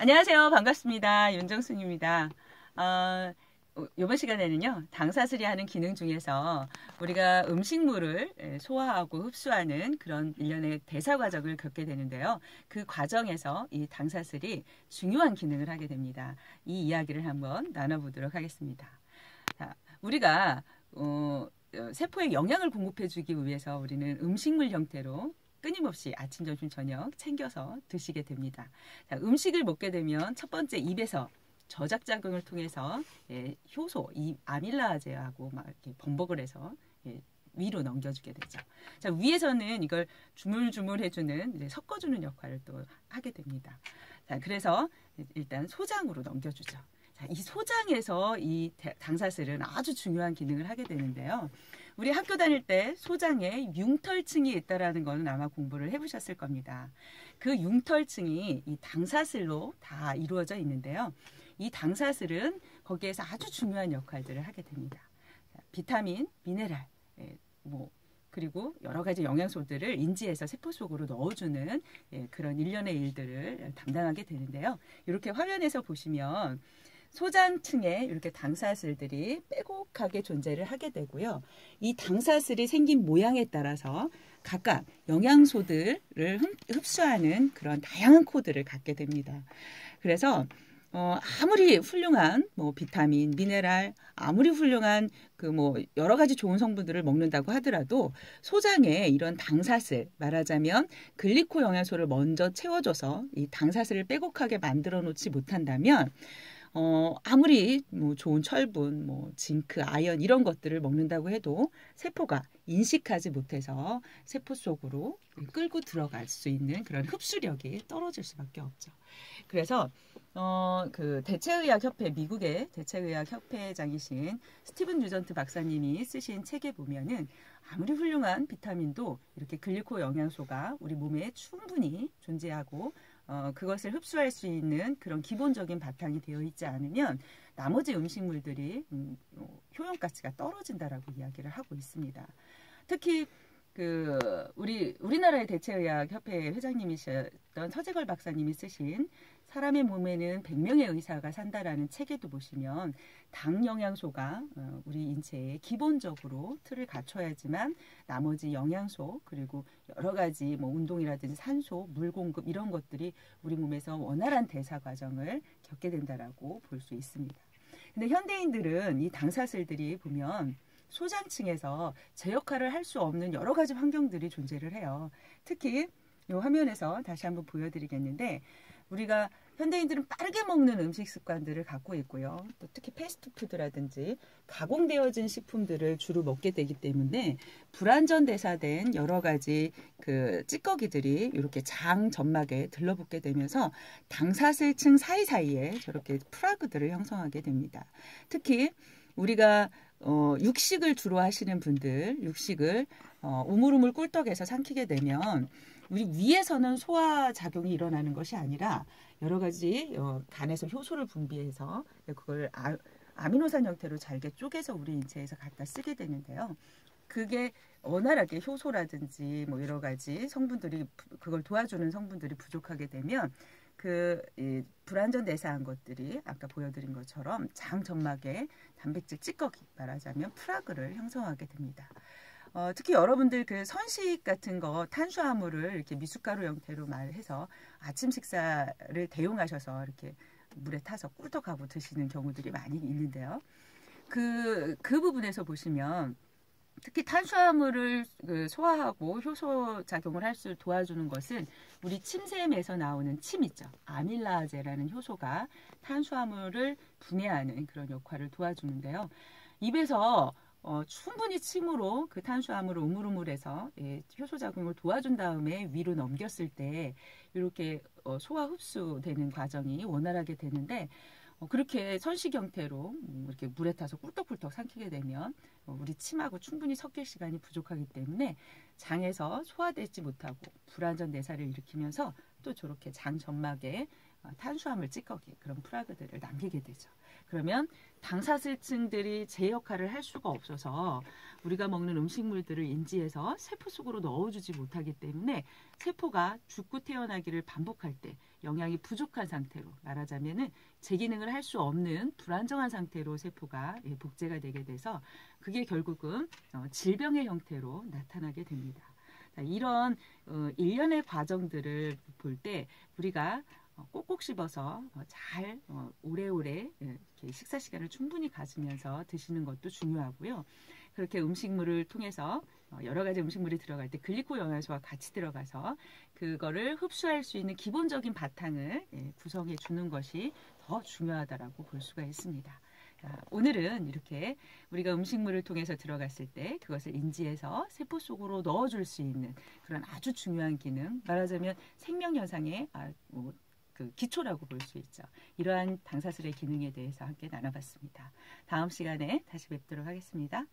안녕하세요. 반갑습니다. 윤정순입니다. 어, 이번 시간에는요, 당사슬이 하는 기능 중에서 우리가 음식물을 예, 소화하고 흡수하는 그런 일련의 대사 과정을 겪게 되는데요. 그 과정에서 이 당사슬이 중요한 기능을 하게 됩니다. 이 이야기를 한번 나눠보도록 하겠습니다. 자, 우리가, 어, 어 세포에 영양을 공급해주기 위해서 우리는 음식물 형태로 끊임없이 아침, 점심, 저녁 챙겨서 드시게 됩니다. 자, 음식을 먹게 되면 첫 번째 입에서 저작작용을 통해서 예, 효소, 이 아밀라제하고 막 이렇게 번복을 해서 예, 위로 넘겨주게 되죠. 자, 위에서는 이걸 주물주물 해주는 섞어주는 역할을 또 하게 됩니다. 자, 그래서 일단 소장으로 넘겨주죠. 자, 이 소장에서 이 당사슬은 아주 중요한 기능을 하게 되는데요. 우리 학교 다닐 때 소장에 융털층이 있다라는 거는 아마 공부를 해보셨을 겁니다. 그 융털층이 이 당사슬로 다 이루어져 있는데요. 이 당사슬은 거기에서 아주 중요한 역할들을 하게 됩니다. 비타민, 미네랄, 예, 뭐 그리고 여러 가지 영양소들을 인지해서 세포 속으로 넣어주는 예, 그런 일련의 일들을 담당하게 되는데요. 이렇게 화면에서 보시면 소장층에 이렇게 당사슬들이 빼곡하게 존재를 하게 되고요. 이 당사슬이 생긴 모양에 따라서 각각 영양소들을 흡수하는 그런 다양한 코드를 갖게 됩니다. 그래서 어, 아무리 훌륭한 뭐 비타민, 미네랄, 아무리 훌륭한 그 뭐 여러 가지 좋은 성분들을 먹는다고 하더라도 소장에 이런 당사슬 말하자면 글리코 영양소를 먼저 채워줘서 이 당사슬을 빼곡하게 만들어 놓지 못한다면 어, 아무리 뭐 좋은 철분, 뭐 징크, 아연 이런 것들을 먹는다고 해도 세포가 인식하지 못해서 세포 속으로 끌고 들어갈 수 있는 그런 흡수력이 떨어질 수밖에 없죠. 그래서 어, 그 대체의학협회 미국의 대체의학협회장이신 스티븐 뉴전트 박사님이 쓰신 책에 보면은 아무리 훌륭한 비타민도 이렇게 글리코 영양소가 우리 몸에 충분히 존재하고 어, 그것을 흡수할 수 있는 그런 기본적인 바탕이 되어 있지 않으면 나머지 음식물들이 음, 어, 효용 가치가 떨어진다라고 이야기를 하고 있습니다. 특히 그 우리 우리나라의 대체의학 협회 회장님이셨던 서재걸 박사님이 쓰신 사람의 몸에는 100명의 의사가 산다라는 책에도 보시면 당 영양소가 어, 우리 인체에 기본적으로 틀을 갖춰야지만 나머지 영양소 그리고 여러 가지 뭐 운동이라든지 산소, 물 공급 이런 것들이 우리 몸에서 원활한 대사 과정을 겪게 된다라고 볼 수 있습니다. 근데 현대인들은 이 당사슬들이 보면 소장층에서 제 역할을 할 수 없는 여러 가지 환경들이 존재를 해요. 특히 이 화면에서 다시 한번 보여드리겠는데 우리가 현대인들은 빠르게 먹는 음식 습관들을 갖고 있고요. 또 특히 패스트푸드라든지 가공되어진 식품들을 주로 먹게 되기 때문에 불안전 대사된 여러 가지 그 찌꺼기들이 이렇게 장 점막에 들러붙게 되면서 당사슬층 사이사이에 저렇게 프라그들을 형성하게 됩니다. 특히 우리가 어, 육식을 주로 하시는 분들, 육식을 어, 우물우물 꿀떡에서 삼키게 되면 우리 위에서는 소화 작용이 일어나는 것이 아니라 여러 가지 어, 간에서 효소를 분비해서 그걸 아, 아미노산 형태로 잘게 쪼개서 우리 인체에서 갖다 쓰게 되는데요. 그게 원활하게 효소라든지 뭐 여러 가지 성분들이 그걸 도와주는 성분들이 부족하게 되면 그 이, 불안전 대사한 것들이 아까 보여드린 것처럼 장 점막에 단백질 찌꺼기 말하자면 프라그를 형성하게 됩니다. 어, 특히 여러분들 그 선식 같은 거 탄수화물을 이렇게 미숫가루 형태로 말해서 아침 식사를 대용하셔서 이렇게 물에 타서 꿀떡하고 드시는 경우들이 많이 있는데요. 그, 그 부분에서 보시면 특히 탄수화물을 그 소화하고 효소 작용을 할 수 도와주는 것은 우리 침샘에서 나오는 침 있죠. 아밀라제라는 효소가 탄수화물을 분해하는 그런 역할을 도와주는데요. 입에서 어, 충분히 침으로 그 탄수화물을 우물우물해서 예, 효소 작용을 도와준 다음에 위로 넘겼을 때 이렇게 어, 소화 흡수되는 과정이 원활하게 되는데 어, 그렇게 선식 형태로 음, 이렇게 물에 타서 꿀떡꿀떡 삼키게 되면 어, 우리 침하고 충분히 섞일 시간이 부족하기 때문에 장에서 소화되지 못하고 불안전 내사를 일으키면서 또 저렇게 장 점막에 어, 탄수화물 찌꺼기 그런 프라그들을 남기게 되죠. 그러면 당사슬층들이 제 역할을 할 수가 없어서 우리가 먹는 음식물들을 인지해서 세포 속으로 넣어주지 못하기 때문에 세포가 죽고 태어나기를 반복할 때 영양이 부족한 상태로 말하자면은 제 기능을 할 수 없는 불안정한 상태로 세포가 예, 복제가 되게 돼서 그게 결국은 어, 질병의 형태로 나타나게 됩니다. 이런 어, 일련의 과정들을 볼 때 우리가 어, 꼭꼭 씹어서 어, 잘 어, 오래오래 예, 식사 시간을 충분히 가지면서 드시는 것도 중요하고요. 그렇게 음식물을 통해서 여러 가지 음식물이 들어갈 때 글리코 영양소와 같이 들어가서 그거를 흡수할 수 있는 기본적인 바탕을 예, 구성해 주는 것이 더 중요하다라고 볼 수가 있습니다. 오늘은 이렇게 우리가 음식물을 통해서 들어갔을 때 그것을 인지해서 세포 속으로 넣어줄 수 있는 그런 아주 중요한 기능, 말하자면 생명 현상의 아, 뭐, 그 기초라고 볼 수 있죠. 이러한 당사슬의 기능에 대해서 함께 나눠봤습니다. 다음 시간에 다시 뵙도록 하겠습니다.